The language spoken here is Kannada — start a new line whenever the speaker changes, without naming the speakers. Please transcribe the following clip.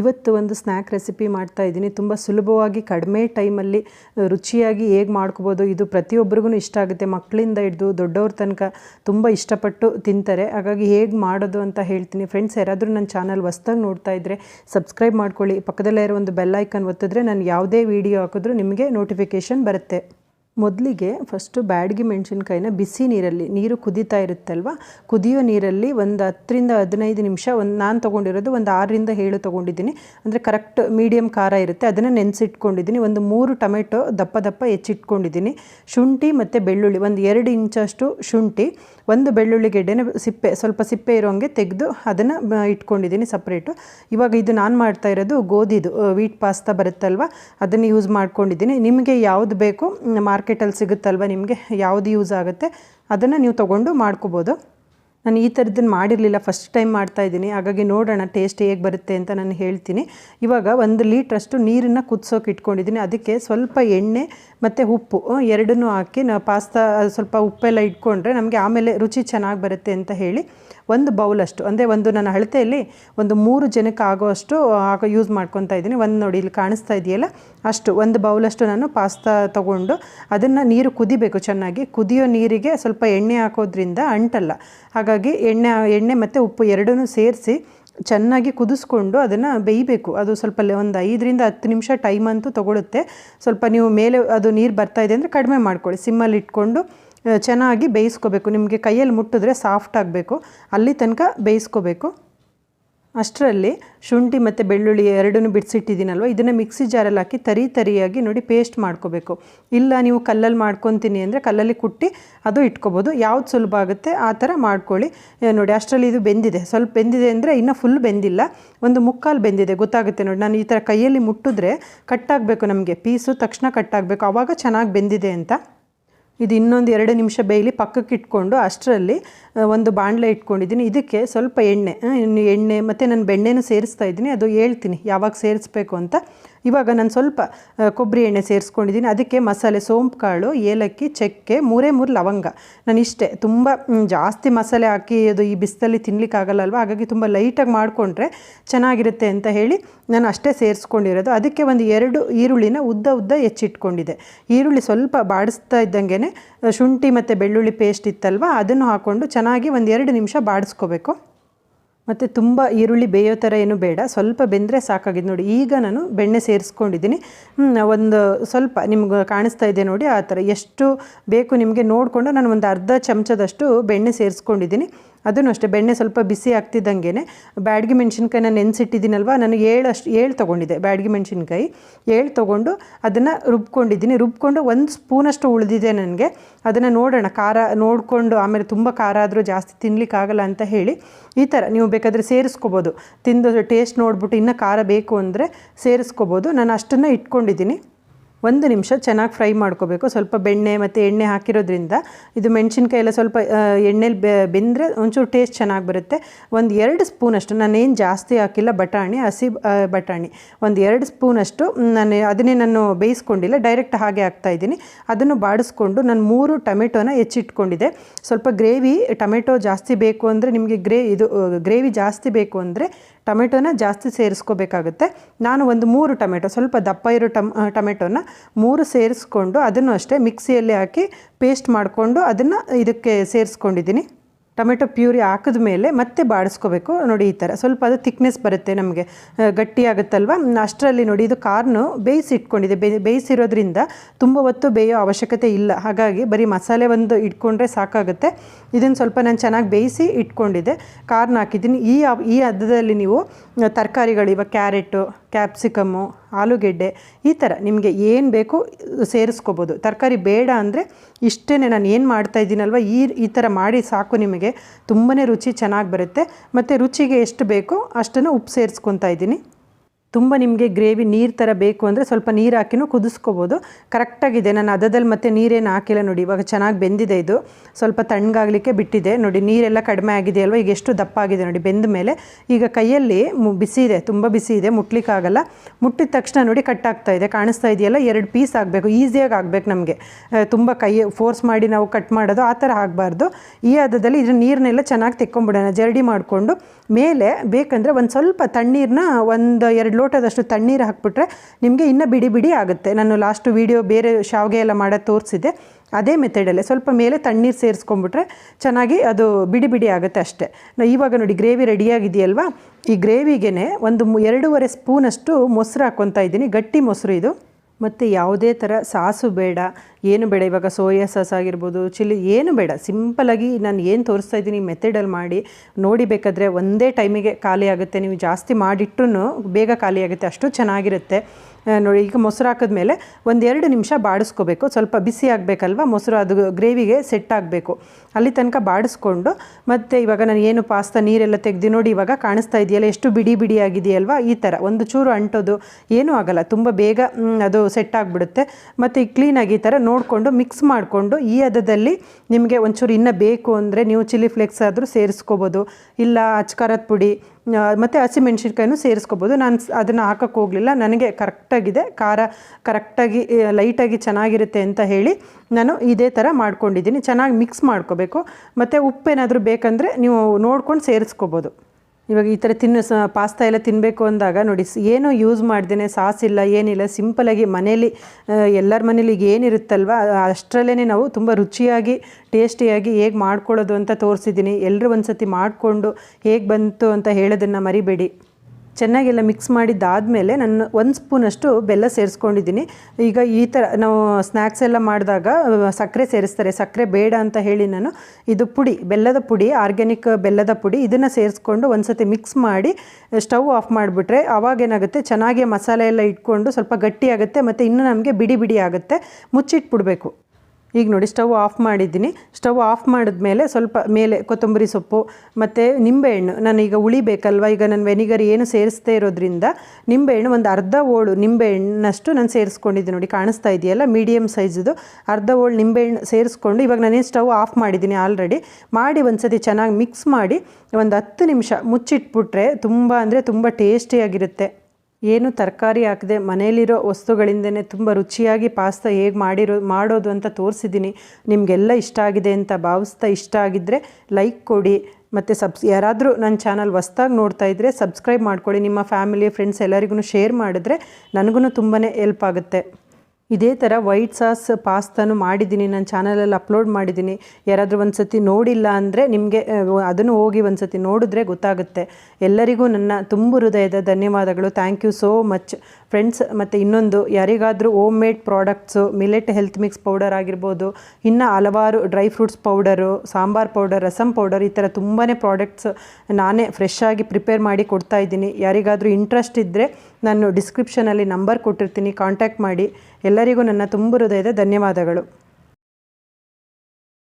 ಇವತ್ತು ಒಂದು ಸ್ನ್ಯಾಕ್ ರೆಸಿಪಿ ಮಾಡ್ತಾ ಇದ್ದೀನಿ. ತುಂಬ ಸುಲಭವಾಗಿ ಕಡಿಮೆ ಟೈಮಲ್ಲಿ ರುಚಿಯಾಗಿ ಹೇಗೆ ಮಾಡ್ಕೋಬೋದು ಇದು ಪ್ರತಿಯೊಬ್ಬರಿಗೂ ಇಷ್ಟ ಆಗುತ್ತೆ. ಮಕ್ಕಳಿಂದ ಹಿಡಿದು ದೊಡ್ಡವ್ರ ತನಕ ತುಂಬ ಇಷ್ಟಪಟ್ಟು ತಿಂತಾರೆ. ಹಾಗಾಗಿ ಹೇಗೆ ಮಾಡೋದು ಅಂತ ಹೇಳ್ತೀನಿ. ಫ್ರೆಂಡ್ಸ್ ಯಾರಾದರೂ ನನ್ನ ಚಾನಲ್ ಹೊಸ್ದಾಗಿ ನೋಡ್ತಾ ಇದ್ದರೆ ಸಬ್ಸ್ಕ್ರೈಬ್ ಮಾಡ್ಕೊಳ್ಳಿ. ಪಕ್ಕದಲ್ಲೇ ಇರೋ ಒಂದು ಬೆಲ್ ಐಕನ್ ಒತ್ತಿದ್ರೆ ನಾನು ಯಾವುದೇ ವೀಡಿಯೋ ಹಾಕಿದ್ರೂ ನಿಮಗೆ ನೋಟಿಫಿಕೇಷನ್ ಬರುತ್ತೆ. ಮೊದಲಿಗೆ ಫಸ್ಟು ಬ್ಯಾಡಗಿ ಮೆಣಸಿನ್ಕಾಯಿನ ಬಿಸಿ ನೀರಲ್ಲಿ, ನೀರು ಕುದೀತಾ ಇರುತ್ತಲ್ವ? ಕುದಿಯೋ ನೀರಲ್ಲಿ ಒಂದು ಹತ್ತರಿಂದ ಹದಿನೈದು ನಿಮಿಷ ಒಂದು, ನಾನು ತೊಗೊಂಡಿರೋದು ಒಂದು ಆರರಿಂದ ಏಳು ತೊಗೊಂಡಿದ್ದೀನಿ. ಅಂದರೆ ಕರೆಕ್ಟ್ ಮೀಡಿಯಮ್ ಖಾರ ಇರುತ್ತೆ. ಅದನ್ನು ನೆನೆಸಿಟ್ಕೊಂಡಿದ್ದೀನಿ. ಒಂದು ಮೂರು ಟೊಮೆಟೊ ದಪ್ಪ ದಪ್ಪ ಹೆಚ್ಚಿಟ್ಕೊಂಡಿದ್ದೀನಿ. ಶುಂಠಿ ಮತ್ತು ಬೆಳ್ಳುಳ್ಳಿ, ಒಂದು ಎರಡು ಇಂಚಷ್ಟು ಶುಂಠಿ. ಒಂದು ಬೆಳ್ಳುಳ್ಳಿ ಗೆಡ್ಡೆನ ಸಿಪ್ಪೆ, ಸ್ವಲ್ಪ ಸಿಪ್ಪೆ ಇರೋಂಗೆ ತೆಗೆದು ಅದನ್ನು ಇಟ್ಕೊಂಡಿದ್ದೀನಿ ಸಪ್ರೇಟು ಇವಾಗ ಇದು ನಾನು ಮಾಡ್ತಾ ಇರೋದು ಗೋಧಿದು ವೀಟ್ ಪಾಸ್ತಾ ಬರುತ್ತಲ್ವ? ಅದನ್ನು ಯೂಸ್ ಮಾಡ್ಕೊಂಡಿದ್ದೀನಿ. ನಿಮಗೆ ಯಾವುದು ಬೇಕು, ಮಾರ್ಕೆಟಲ್ಲಿ ಸಿಗುತ್ತಲ್ವ, ನಿಮಗೆ ಯಾವುದು ಯೂಸ್ ಆಗುತ್ತೆ, ಅದನ್ನು ನೀವು ತೊಗೊಂಡು ಮಾಡ್ಕೋಬೋದು. ನಾನು ಈ ಥರದ್ದನ್ನು ಮಾಡಿರಲಿಲ್ಲ ಫಸ್ಟ್ ಟೈಮ್ ಮಾಡ್ತಾ ಇದ್ದೀನಿ. ಹಾಗಾಗಿ ನೋಡೋಣ ಟೇಸ್ಟ್ ಹೇಗೆ ಬರುತ್ತೆ ಅಂತ ನಾನು ಹೇಳ್ತೀನಿ. ಇವಾಗ ಒಂದು ಲೀಟ್ರಷ್ಟು ನೀರನ್ನು ಕುದಿಸೋಕೆ ಇಟ್ಕೊಂಡಿದ್ದೀನಿ. ಅದಕ್ಕೆ ಸ್ವಲ್ಪ ಎಣ್ಣೆ ಮತ್ತು ಉಪ್ಪು ಎರಡನ್ನೂ ಹಾಕಿ ನಾ ಪಾಸ್ತಾ, ಸ್ವಲ್ಪ ಉಪ್ಪೆಲ್ಲ ಇಟ್ಕೊಂಡ್ರೆ ನಮಗೆ ಆಮೇಲೆ ರುಚಿ ಚೆನ್ನಾಗಿ ಬರುತ್ತೆ ಅಂತ ಹೇಳಿ ಒಂದು ಬೌಲಷ್ಟು ಅಂದರೆ ಒಂದು ನನ್ನ ಅಳತೆಯಲ್ಲಿ ಒಂದು ಮೂರು ಜನಕ್ಕೆ ಆಗೋಷ್ಟು ಆಗ ಯೂಸ್ ಮಾಡ್ಕೊತಾ ಇದ್ದೀನಿ. ಒಂದು ನೋಡಿ, ಇಲ್ಲಿ ಕಾಣಿಸ್ತಾ ಇದೆಯಲ್ಲ? ಅಷ್ಟು. ಒಂದು ಬೌಲಷ್ಟು ನಾನು ಪಾಸ್ತಾ ತೊಗೊಂಡು ಅದನ್ನು ನೀರು ಕುದಿಬೇಕು ಚೆನ್ನಾಗಿ. ಕುದಿಯೋ ನೀರಿಗೆ ಸ್ವಲ್ಪ ಎಣ್ಣೆ ಹಾಕೋದ್ರಿಂದ ಅಂಟಲ್ಲ. ಹಾಗಾಗಿ ಎಣ್ಣೆ ಎಣ್ಣೆ ಮತ್ತು ಉಪ್ಪು ಎರಡನ್ನೂ ಸೇರಿಸಿ ಚೆನ್ನಾಗಿ ಕುದಿಸ್ಕೊಂಡು ಅದನ್ನು ಬೇಯಬೇಕು. ಅದು ಸ್ವಲ್ಪ ಒಂದು ಐದರಿಂದ ಹತ್ತು ನಿಮಿಷ ಟೈಮ್ ಅಂತೂ ತೊಗೊಳುತ್ತೆ. ಸ್ವಲ್ಪ ನೀವು ಮೇಲೆ ಅದು ನೀರು ಬರ್ತಾ ಇದೆ ಅಂದರೆ ಕಡಿಮೆ ಮಾಡ್ಕೊಳ್ಳಿ. ಸಿಮ್ಮಲ್ಲಿ ಇಟ್ಕೊಂಡು ಚೆನ್ನಾಗಿ ಬೇಯಿಸ್ಕೋಬೇಕು. ನಿಮಗೆ ಕೈಯಲ್ಲಿ ಮುಟ್ಟಿದ್ರೆ ಸಾಫ್ಟ್ ಆಗಬೇಕು. ಅಲ್ಲಿ ತನಕ ಬೇಯಿಸ್ಕೋಬೇಕು. ಅಷ್ಟರಲ್ಲಿ ಶುಂಠಿ ಮತ್ತು ಬೆಳ್ಳುಳ್ಳಿ ಎರಡನ್ನೂ ಬಿಡಿಸಿಟ್ಟಿದ್ದೀನಲ್ವ? ಇದನ್ನು ಮಿಕ್ಸಿ ಜಾರಲ್ಲಿ ಹಾಕಿ ತರಿ ತರಿಯಾಗಿ ನೋಡಿ ಪೇಸ್ಟ್ ಮಾಡ್ಕೋಬೇಕು. ಇಲ್ಲ ನೀವು ಕಲ್ಲಲ್ಲಿ ಮಾಡ್ಕೊತೀನಿ ಅಂದರೆ ಕಲ್ಲಲ್ಲಿ ಕುಟ್ಟಿ ಅದು ಇಟ್ಕೋಬೋದು. ಯಾವ್ದು ಸುಲಭ ಆಗುತ್ತೆ ಆ ಥರ ಮಾಡ್ಕೊಳ್ಳಿ. ನೋಡಿ ಅಷ್ಟರಲ್ಲಿ ಇದು ಬೆಂದಿದೆ. ಸ್ವಲ್ಪ ಬೆಂದಿದೆ ಅಂದರೆ ಇನ್ನೂ ಫುಲ್ ಬೆಂದಿಲ್ಲ. ಒಂದು ಮುಕ್ಕಾಲು ಬೆಂದಿದೆ. ಗೊತ್ತಾಗುತ್ತೆ ನೋಡಿ. ನಾನು ಈ ಥರ ಕೈಯಲ್ಲಿ ಮುಟ್ಟಿದ್ರೆ ಕಟ್ಟಾಗಬೇಕು ನಮಗೆ. ಪೀಸು ತಕ್ಷಣ ಕಟ್ಟಾಗಬೇಕು ಆವಾಗ ಚೆನ್ನಾಗಿ ಬೆಂದಿದೆ ಅಂತ. ಇದು ಇನ್ನೊಂದು ಎರಡು ನಿಮಿಷ ಬೇಯಲಿ ಪಕ್ಕಕ್ಕೆ ಇಟ್ಕೊಂಡು ಅಷ್ಟರಲ್ಲಿ ಒಂದು ಬಾಣಲೆ ಇಟ್ಕೊಂಡಿದ್ದೀನಿ. ಇದಕ್ಕೆ ಸ್ವಲ್ಪ ಎಣ್ಣೆ ಎಣ್ಣೆ, ಮತ್ತು ನಾನು ಬೆಣ್ಣೆನೂ ಸೇರಿಸ್ತಾ ಇದ್ದೀನಿ. ಅದು ಹೇಳ್ತೀನಿ ಯಾವಾಗ ಸೇರಿಸ್ಬೇಕು ಅಂತ. ಇವಾಗ ನಾನು ಸ್ವಲ್ಪ ಕೊಬ್ಬರಿ ಎಣ್ಣೆ ಸೇರಿಸ್ಕೊಂಡಿದ್ದೀನಿ ಅದಕ್ಕೆ ಮಸಾಲೆ, ಸೋಂಪು ಕಾಳು, ಏಲಕ್ಕಿ, ಚಕ್ಕೆ, ಮೂರೇ ಮೂರು ಲವಂಗ. ನಾನು ಇಷ್ಟೇ. ತುಂಬ ಜಾಸ್ತಿ ಮಸಾಲೆ ಹಾಕಿ ಅದು ಈ ಬಿಸಿಲಲ್ಲಿ ತಿನ್ನಲಿಕ್ಕಾಗಲ್ಲ ಅಲ್ವಾ ಹಾಗಾಗಿ ತುಂಬ ಲೈಟಾಗಿ ಮಾಡಿಕೊಂಡ್ರೆ ಚೆನ್ನಾಗಿರುತ್ತೆ ಅಂತ ಹೇಳಿ ನಾನು ಅಷ್ಟೇ ಸೇರಿಸ್ಕೊಂಡಿರೋದು. ಅದಕ್ಕೆ ಒಂದು ಎರಡು ಈರುಳ್ಳಿನ ಉದ್ದ ಉದ್ದ ಹೆಚ್ಚಿಟ್ಕೊಂಡಿದೆ. ಈರುಳ್ಳಿ ಸ್ವಲ್ಪ ಬಾಡಿಸ್ತಾ ಇದ್ದಂಗೆ ಶುಂಠಿ ಮತ್ತು ಬೆಳ್ಳುಳ್ಳಿ ಪೇಸ್ಟ್ ಇತ್ತಲ್ವ? ಅದನ್ನು ಹಾಕ್ಕೊಂಡು ಚೆನ್ನಾಗಿ ಒಂದು ಎರಡು ನಿಮಿಷ ಬಾಡಿಸ್ಕೋಬೇಕು. ಮತ್ತು ತುಂಬ ಈರುಳ್ಳಿ ಬೇಯೋ ಥರ ಏನು ಬೇಡ. ಸ್ವಲ್ಪ ಬೆಂದರೆ ಸಾಕಾಗಿದೆ ನೋಡಿ. ಈಗ ನಾನು ಬೆಣ್ಣೆ ಸೇರಿಸ್ಕೊಂಡಿದ್ದೀನಿ. ಒಂದು ಸ್ವಲ್ಪ ನಿಮ್ಗೆ ಕಾಣಿಸ್ತಾ ಇದೆ ನೋಡಿ ಆ ಥರ. ಎಷ್ಟು ಬೇಕು ನಿಮಗೆ ನೋಡಿಕೊಂಡು ನಾನು ಒಂದು ಅರ್ಧ ಚಮಚದಷ್ಟು ಬೆಣ್ಣೆ ಸೇರಿಸ್ಕೊಂಡಿದ್ದೀನಿ. ಅದನ್ನು ಅಷ್ಟೇ, ಬೆಣ್ಣೆ ಸ್ವಲ್ಪ ಬಿಸಿ ಆಗ್ತಿದ್ದಂಗೆ ಬ್ಯಾಡ್ಗಿ ನಾನು ನೆನೆಸಿಟ್ಟಿದ್ದೀನಲ್ವ? ನಾನು ಏಳು ಅಷ್ಟು, ಏಳು ತೊಗೊಂಡಿದ್ದೆ ಬ್ಯಾಡ್ಗಿ ಮೆಣಸಿನ್ಕಾಯಿ. ಏಳು ತೊಗೊಂಡು ಅದನ್ನು ರುಬ್ಕೊಂಡಿದ್ದೀನಿ. ರುಬ್ಕೊಂಡು ಒಂದು ಸ್ಪೂನಷ್ಟು ಉಳಿದಿದೆ ನನಗೆ. ಅದನ್ನು ನೋಡೋಣ. ಖಾರ ನೋಡಿಕೊಂಡು, ಆಮೇಲೆ ತುಂಬ ಖಾರ ಆದರೂ ಜಾಸ್ತಿ ತಿನ್ನಲಿಕ್ಕಾಗಲ್ಲ ಅಂತ ಹೇಳಿ ಈ ಥರ ನೀವು ಬೇಕಾದರೆ ಸೇರಿಸ್ಕೋಬೋದು. ತಿಂದು ಟೇಸ್ಟ್ ನೋಡ್ಬಿಟ್ಟು ಇನ್ನೂ ಖಾರ ಬೇಕು ಅಂದರೆ ಸೇರಿಸ್ಕೋಬೋದು. ನಾನು ಅಷ್ಟನ್ನು ಇಟ್ಕೊಂಡಿದ್ದೀನಿ. ಒಂದು ನಿಮಿಷ ಚೆನ್ನಾಗಿ ಫ್ರೈ ಮಾಡ್ಕೋಬೇಕು. ಸ್ವಲ್ಪ ಬೆಣ್ಣೆ ಮತ್ತು ಎಣ್ಣೆ ಹಾಕಿರೋದ್ರಿಂದ ಇದು ಮೆಣಸಿನ್ಕಾಯಿ ಎಲ್ಲ ಸ್ವಲ್ಪ ಎಣ್ಣೆಲಿ ಬೆಂದರೆ ಒಂಚೂರು ಟೇಸ್ಟ್ ಚೆನ್ನಾಗಿ ಬರುತ್ತೆ. ಒಂದು ಎರಡು ಸ್ಪೂನಷ್ಟು ನಾನೇನು ಜಾಸ್ತಿ ಹಾಕಿಲ್ಲ ಬಟಾಣಿ, ಹಸಿ ಬಟಾಣಿ. ಒಂದು ಎರಡು ಸ್ಪೂನಷ್ಟು ನಾನು ಅದನ್ನೇ ನಾನು ಬೇಯಿಸ್ಕೊಂಡಿಲ್ಲ, ಡೈರೆಕ್ಟ್ ಹಾಗೆ ಹಾಕ್ತಾಯಿದ್ದೀನಿ ಅದನ್ನು ಬಾಡಿಸ್ಕೊಂಡು ನಾನು ಮೂರು ಟೊಮೆಟೊನ ಹೆಚ್ಚಿಟ್ಕೊಂಡಿದ್ದೆ ಸ್ವಲ್ಪ ಗ್ರೇವಿ, ಟೊಮೆಟೊ ಜಾಸ್ತಿ ಬೇಕು ಅಂದರೆ ನಿಮಗೆ ಗ್ರೇ, ಇದು, ಗ್ರೇವಿ ಜಾಸ್ತಿ ಬೇಕು ಅಂದರೆ ಟೊಮೆಟೊನ ಜಾಸ್ತಿ ಸೇರಿಸ್ಕೋಬೇಕಾಗುತ್ತೆ. ನಾನು ಒಂದು ಮೂರು ಟೊಮೆಟೊ, ಸ್ವಲ್ಪ ದಪ್ಪ ಇರೋ ಟಮ್ ಟೊಮೆಟೊನ ಮೂರು ಸೇರಿಸ್ಕೊಂಡು ಅದನ್ನು ಅಷ್ಟೇ ಮಿಕ್ಸಿಯಲ್ಲಿ ಹಾಕಿ ಪೇಸ್ಟ್ ಮಾಡಿಕೊಂಡು ಅದನ್ನು ಇದಕ್ಕೆ ಸೇರಿಸ್ಕೊಂಡಿದ್ದೀನಿ. ಟೊಮೆಟೊ ಪ್ಯೂರಿ ಹಾಕಿದ ಮೇಲೆ ಮತ್ತೆ ಬಾಡಿಸ್ಕೋಬೇಕು. ನೋಡಿ ಈ ಥರ. ಸ್ವಲ್ಪ ಅದು ಥಿಕ್ನೆಸ್ ಬರುತ್ತೆ ನಮಗೆ. ಗಟ್ಟಿ ಆಗುತ್ತಲ್ವ? ಅಷ್ಟರಲ್ಲಿ ನೋಡಿ, ಇದು ಕಾರ್ನು ಬೇಯಿಸಿ ಇಟ್ಕೊಂಡಿದೆ. ಬೇಯಿಸಿರೋದ್ರಿಂದ ತುಂಬ ಹೊತ್ತು ಬೇಯೋ ಅವಶ್ಯಕತೆ ಇಲ್ಲ. ಹಾಗಾಗಿ ಬರೀ ಮಸಾಲೆ ಒಂದು ಇಟ್ಕೊಂಡ್ರೆ ಸಾಕಾಗುತ್ತೆ. ಇದನ್ನು ಸ್ವಲ್ಪ ನಾನು ಚೆನ್ನಾಗಿ ಬೇಯಿಸಿ ಇಟ್ಕೊಂಡಿದ್ದೆ ಕಾರ್ನ ಹಾಕಿದ್ದೀನಿ. ಈ ಈ ಹದ್ದದಲ್ಲಿ ನೀವು ತರಕಾರಿಗಳು, ಇವಾಗ ಕ್ಯಾರೆಟು, ಕ್ಯಾಪ್ಸಿಕಮ್ಮು ಆಲೂಗೆಡ್ಡೆ, ಈ ಥರ ನಿಮಗೆ ಏನು ಬೇಕು ಸೇರಿಸ್ಕೋಬೋದು. ತರಕಾರಿ ಬೇಡ ಅಂದರೆ ಇಷ್ಟೇ ನಾನು ಏನು ಮಾಡ್ತಾಯಿದ್ದೀನಲ್ವ ಈ ಈ ಥರ ಮಾಡಿ ಸಾಕು ನಿಮಗೆ. ತುಂಬಾ ರುಚಿ ಚೆನ್ನಾಗಿ ಬರುತ್ತೆ. ಮತ್ತು ರುಚಿಗೆ ಎಷ್ಟು ಬೇಕೋ ಅಷ್ಟನ್ನು ಉಪ್ಪು ಸೇರಿಸ್ಕೊತಾ ಇದ್ದೀನಿ. ತುಂಬ ನಿಮಗೆ ಗ್ರೇವಿ ನೀರು ಥರ ಬೇಕು ಅಂದರೆ ಸ್ವಲ್ಪ ನೀರು ಹಾಕಿನೂ ಕುದಿಸ್ಕೋಬೋದು. ಕರೆಕ್ಟಾಗಿದೆ ನಾನು ಅದದಲ್ಲಿ ಮತ್ತೆ ನೀರೇನು ಹಾಕಿಲ್ಲ ನೋಡಿ. ಇವಾಗ ಚೆನ್ನಾಗಿ ಬೆಂದಿದೆ ಇದು. ಸ್ವಲ್ಪ ತಣ್ಣಗಾಗಲಿಕ್ಕೆ ಬಿಟ್ಟಿದೆ. ನೋಡಿ, ನೀರೆಲ್ಲ ಕಡಿಮೆ ಆಗಿದೆ ಅಲ್ವಾ? ಈಗ ಎಷ್ಟು ದಪ್ಪ ಆಗಿದೆ ನೋಡಿ. ಬೆಂದ ಮೇಲೆ ಈಗ ಕೈಯಲ್ಲಿ ಬಿಸಿ ಇದೆ. ತುಂಬ ಬಿಸಿ ಇದೆ. ಮುಟ್ಲಿಕ್ಕಾಗಲ್ಲ. ಮುಟ್ಟಿದ ತಕ್ಷಣ ನೋಡಿ ಕಟ್ ಆಗ್ತಾ ಇದೆ. ಕಾಣಿಸ್ತಾ ಇದೆಯಲ್ಲ? ಎರಡು ಪೀಸ್ ಆಗಬೇಕು. ಈಸಿಯಾಗಿ ಆಗಬೇಕು ನಮಗೆ. ತುಂಬ ಕೈ ಫೋರ್ಸ್ ಮಾಡಿ ನಾವು ಕಟ್ ಮಾಡೋದು. ಆ ಥರ ಆಗಬಾರ್ದು. ಈ ಹದದಲ್ಲಿ ಇದ್ರ ನೀರನ್ನೆಲ್ಲ ಚೆನ್ನಾಗಿ ತೆಕ್ಕೊಂಬಿಡೋಣ. ಜರಡಿ ಮಾಡಿಕೊಂಡು ಮೇಲೆ ಬೇಕಂದರೆ ಒಂದು ಸ್ವಲ್ಪ ತಣ್ಣೀರನ್ನ ಒಂದು ಎರಡು ಲೋಟದಷ್ಟು ತಣ್ಣೀರು ಹಾಕ್ಬಿಟ್ರೆ ನಿಮಗೆ ಇನ್ನೂ ಬಿಡಿ ಬಿಡಿ ಆಗುತ್ತೆ. ನಾನು ಲಾಸ್ಟು ವೀಡಿಯೋ ಬೇರೆ ಶಾವಿಗೆ ಎಲ್ಲ ಮಾಡೋದು ತೋರಿಸಿದ್ದೆ. ಅದೇ ಮೆಥಡಲ್ಲೇ ಸ್ವಲ್ಪ ಮೇಲೆ ತಣ್ಣೀರು ಸೇರಿಸ್ಕೊಂಬಿಟ್ರೆ ಚೆನ್ನಾಗಿ ಅದು ಬಿಡಿ ಬಿಡಿ ಆಗುತ್ತೆ ಅಷ್ಟೇ. ಇವಾಗ ನೋಡಿ ಗ್ರೇವಿ ರೆಡಿಯಾಗಿದೆಯಲ್ವಾ ಈ ಗ್ರೇವಿಗೆ ಒಂದು ಎರಡೂವರೆ ಸ್ಪೂನಷ್ಟು ಮೊಸರು ಹಾಕ್ಕೊತಾ ಇದ್ದೀನಿ. ಗಟ್ಟಿ ಮೊಸರು ಇದು. ಮತ್ತು ಯಾವುದೇ ಥರ ಸಾಸು ಬೇಡ, ಏನು ಬೇಡ, ಇವಾಗ ಸೋಯಾ ಸಾಸ್ ಆಗಿರ್ಬೋದು, ಚಿಲ್ಲಿ, ಏನು ಬೇಡ ಸಿಂಪಲಾಗಿ ನಾನು ಏನು ತೋರಿಸ್ತಾ ಇದ್ದೀನಿ ಮೆಥಡಲ್ಲಿ ಮಾಡಿ, ನೋಡಿ ಬೇಕಾದರೆ ಒಂದೇ ಟೈಮಿಗೆ ಖಾಲಿ ಆಗುತ್ತೆ, ನೀವು ಜಾಸ್ತಿ ಮಾಡಿಟ್ರೂ ಬೇಗ ಖಾಲಿ ಆಗುತ್ತೆ, ಅಷ್ಟು ಚೆನ್ನಾಗಿರುತ್ತೆ. ನೋಡಿ, ಈಗ ಮೊಸರು ಹಾಕಿದ್ಮೇಲೆ ಒಂದೆರಡು ನಿಮಿಷ ಬಾಡಿಸ್ಕೋಬೇಕು. ಸ್ವಲ್ಪ ಬಿಸಿ ಆಗಬೇಕಲ್ವ? ಮೊಸರು ಅದು ಗ್ರೇವಿಗೆ ಸೆಟ್ ಆಗಬೇಕು. ಅಲ್ಲಿ ತನಕ ಬಾಡಿಸ್ಕೊಂಡು, ಮತ್ತು ಇವಾಗ ನಾನು ಏನು ಪಾಸ್ತಾ ನೀರೆಲ್ಲ ತೆಗೆದು ನೋಡಿ, ಇವಾಗ ಕಾಣಿಸ್ತಾ ಇದೆಯಲ್ಲ, ಎಷ್ಟು ಬಿಡಿ ಬಿಡಿ ಆಗಿದೆಯಲ್ವ? ಈ ಥರ. ಒಂದು ಚೂರು ಅಂಟೋದು ಏನೂ ಆಗಲ್ಲ. ತುಂಬ ಬೇಗ ಅದು ಸೆಟ್ ಆಗಿಬಿಡುತ್ತೆ. ಮತ್ತು ಕ್ಲೀನಾಗಿ ಈ ಥರ ನೋಡಿಕೊಂಡು ಮಿಕ್ಸ್ ಮಾಡಿಕೊಂಡು, ಈ ಹದದಲ್ಲಿ ನಿಮಗೆ ಒಂಚೂರು ಇನ್ನೂ ಬೇಕು ಅಂದರೆ ನೀವು ಚಿಲ್ಲಿ ಫ್ಲೇಕ್ಸ್ ಆದರೂ ಸೇರಿಸ್ಕೋಬೋದು. ಇಲ್ಲ ಅಚ್ಕಾರದ ಪುಡಿ ಮತ್ತು ಹಸಿಮೆಣ್ಸಿನ್ಕಾಯಿನೂ ಸೇರಿಸ್ಕೋಬೋದು. ನಾನು ಅದನ್ನು ಹಾಕೋಕ್ಕೆ ಹೋಗಲಿಲ್ಲ. ನನಗೆ ಕರೆಕ್ಟಾಗಿದೆ. ಖಾರ ಕರೆಕ್ಟಾಗಿ ಲೈಟಾಗಿ ಚೆನ್ನಾಗಿರುತ್ತೆ ಅಂತ ಹೇಳಿ ನಾನು ಇದೇ ಥರ ಮಾಡ್ಕೊಂಡಿದ್ದೀನಿ. ಚೆನ್ನಾಗಿ ಮಿಕ್ಸ್ ಮಾಡ್ಕೋಬೇಕು. ಮತ್ತು ಉಪ್ಪೇನಾದರೂ ಬೇಕಂದರೆ ನೀವು ನೋಡ್ಕೊಂಡು ಸೇರಿಸ್ಕೋಬೋದು. ಇವಾಗ ಈ ಥರ ತಿನ್ನೋ ಪಾಸ್ತಾ ಎಲ್ಲ ತಿನ್ನಬೇಕು ಅಂದಾಗ ನೋಡಿ ಏನು ಯೂಸ್ ಮಾಡ್ದೇ ಸಾಸ್ ಇಲ್ಲ ಏನಿಲ್ಲ ಸಿಂಪಲಾಗಿ ಮನೇಲಿ ಎಲ್ಲರ ಮನೇಲಿ ಈಗ ಏನಿರುತ್ತಲ್ವ ಅಷ್ಟರಲ್ಲೇ ನಾವು ತುಂಬ ರುಚಿಯಾಗಿ, ಟೇಸ್ಟಿಯಾಗಿ ಹೇಗೆ ಮಾಡ್ಕೊಳ್ಳೋದು ಅಂತ ತೋರಿಸಿದ್ದೀನಿ. ಎಲ್ಲರೂ ಒಂದು ಸತಿ ಮಾಡಿಕೊಂಡು ಹೇಗೆ ಬಂತು ಅಂತ ಹೇಳೋದನ್ನು ಮರಿಬೇಡಿ. ಚೆನ್ನಾಗೆಲ್ಲ ಮಿಕ್ಸ್ ಮಾಡಿದ್ದಾದಮೇಲೆ ನಾನು ಒಂದು ಸ್ಪೂನಷ್ಟು ಬೆಲ್ಲ ಸೇರಿಸ್ಕೊಂಡಿದ್ದೀನಿ. ಈಗ ಈ ಥರ ನಾವು ಸ್ನ್ಯಾಕ್ಸ್ ಎಲ್ಲ ಮಾಡಿದಾಗ ಸಕ್ಕರೆ ಸೇರಿಸ್ತಾರೆ. ಸಕ್ಕರೆ ಬೇಡ ಅಂತ ಹೇಳಿ ನಾನು ಇದು ಪುಡಿ, ಬೆಲ್ಲದ ಪುಡಿ ಆರ್ಗ್ಯಾನಿಕ್ ಬೆಲ್ಲದ ಪುಡಿ ಇದನ್ನು ಸೇರಿಸ್ಕೊಂಡು ಒಂದು ಸತಿ ಮಿಕ್ಸ್ ಮಾಡಿ, ಸ್ಟವ್ ಆಫ್ ಮಾಡಿಬಿಟ್ರೆ ಆವಾಗೇನಾಗುತ್ತೆ ಚೆನ್ನಾಗಿ ಮಸಾಲೆ ಎಲ್ಲ ಇಟ್ಕೊಂಡು ಸ್ವಲ್ಪ ಗಟ್ಟಿಯಾಗುತ್ತೆ, ಮತ್ತು ಇನ್ನೂ ನಮಗೆ ಬಿಡಿ ಬಿಡಿ ಆಗುತ್ತೆ. ಮುಚ್ಚಿಟ್ಬಿಡ್ಬೇಕು. ಈಗ ನೋಡಿ ಸ್ಟವ್ ಆಫ್ ಮಾಡಿದ್ದೀನಿ. ಸ್ಟವ್ ಆಫ್ ಮಾಡಿದ್ಮೇಲೆ ಸ್ವಲ್ಪ ಮೇಲೆ ಕೊತ್ತಂಬರಿ ಸೊಪ್ಪು, ಮತ್ತು ನಿಂಬೆಹಣ್ಣು. ನಾನು ಈಗ ಉಳಿಬೇಕಲ್ವ ಈಗ ನಾನು ವೆನಿಗರ್ ಏನು ಸೇರಿಸ್ತೇ ಇರೋದ್ರಿಂದ ನಿಂಬೆಹಣ್ಣು ಒಂದು ಅರ್ಧ ಓಳು ನಿಂಬೆಹಣ್ಣಷ್ಟು ನಾನು ಸೇರಿಸ್ಕೊಂಡಿದ್ದೆ ನೋಡಿ ಕಾಣಿಸ್ತಾ ಇದೆಯಲ್ಲ? ಮೀಡಿಯಮ್ ಸೈಜದು ಅರ್ಧ ಓಳು ನಿಂಬೆಹಣ್ಣು ಸೇರಿಸ್ಕೊಂಡು ಇವಾಗ ನಾನೇನು ಸ್ಟವ್ ಆಫ್ ಮಾಡಿದ್ದೀನಿ ಆಲ್ರೆಡಿ ಮಾಡಿ ಒಂದು ಸತಿ ಚೆನ್ನಾಗಿ ಮಿಕ್ಸ್ ಮಾಡಿ ಒಂದು ಹತ್ತು ನಿಮಿಷ ಮುಚ್ಚಿಟ್ಬಿಟ್ರೆ ತುಂಬ ಅಂದರೆ ತುಂಬ ಟೇಸ್ಟಿಯಾಗಿರುತ್ತೆ ಏನು ತರಕಾರಿ ಹಾಕದೆ ಮನೆಯಲ್ಲಿರೋ ವಸ್ತುಗಳಿಂದನೇ ತುಂಬ ರುಚಿಯಾಗಿ ಪಾಸ್ತಾ ಹೇಗೆ ಮಾಡಿರೋ, ಮಾಡೋದು ಅಂತ ತೋರಿಸಿದ್ದೀನಿ. ನಿಮಗೆಲ್ಲ ಇಷ್ಟ ಆಗಿದೆ ಅಂತ ಭಾವಿಸ್ತಾ ಇಷ್ಟ ಆಗಿದ್ದರೆ ಲೈಕ್ ಕೊಡಿ. ಮತ್ತು ಸಬ್ಸ್, ಯಾರಾದರೂ ನನ್ನ ಚಾನಲ್ ಹೊಸ್ದಾಗಿ ನೋಡ್ತಾ ಇದ್ದರೆ ಸಬ್ಸ್ಕ್ರೈಬ್ ಮಾಡ್ಕೊಳ್ಳಿ. ನಿಮ್ಮ ಫ್ಯಾಮಿಲಿ, ಫ್ರೆಂಡ್ಸ್ ಎಲ್ಲರಿಗೂ ಶೇರ್ ಮಾಡಿದ್ರೆ ನನಗೂ ತುಂಬಾ ಹೆಲ್ಪ್ ಆಗುತ್ತೆ. ಇದೇ ಥರ ವೈಟ್ ಸಾಸ್ ಪಾಸ್ತಾನು ಮಾಡಿದ್ದೀನಿ ನನ್ನ ಚಾನಲಲ್ಲಿ ಅಪ್ಲೋಡ್ ಮಾಡಿದ್ದೀನಿ. ಯಾರಾದರೂ ಒಂದು ಸತಿ ನೋಡಿಲ್ಲ ಅಂದರೆ ನಿಮಗೆ ಅದನ್ನು ಹೋಗಿ ಒಂದು ಸತಿ ನೋಡಿದ್ರೆ ಗೊತ್ತಾಗುತ್ತೆ. ಎಲ್ಲರಿಗೂ ನನ್ನ ತುಂಬು ಹೃದಯದ ಧನ್ಯವಾದಗಳು. Thank you so much. Friends, ಮತ್ತು ಇನ್ನೊಂದು, ಯಾರಿಗಾದರೂ home made products, millet health mix powder ಆಗಿರ್ಬೋದು, ಇನ್ನು ಹಲವಾರು dry fruits powder, sambar powder rasam powder, ಈ ಥರ ತುಂಬಾ ಪ್ರಾಡಕ್ಟ್ಸ್ ನಾನೇ ಫ್ರೆಶ್ ಪ್ರಿಪೇರ್ ಮಾಡಿ ಕೊಡ್ತಾ ಇದ್ದೀನಿ. ಯಾರಿಗಾದರೂ ಇಂಟ್ರೆಸ್ಟ್ ಇದ್ದರೆ ನಾನು ಡಿಸ್ಕ್ರಿಪ್ಷನಲ್ಲಿ ನಂಬರ್ ಕೊಟ್ಟಿರ್ತೀನಿ, ಕಾಂಟ್ಯಾಕ್ಟ್ ಮಾಡಿ. ಎಲ್ಲರಿಗೂ ನನ್ನ ತುಂಬು ಹೃದಯದ ಧನ್ಯವಾದಗಳು.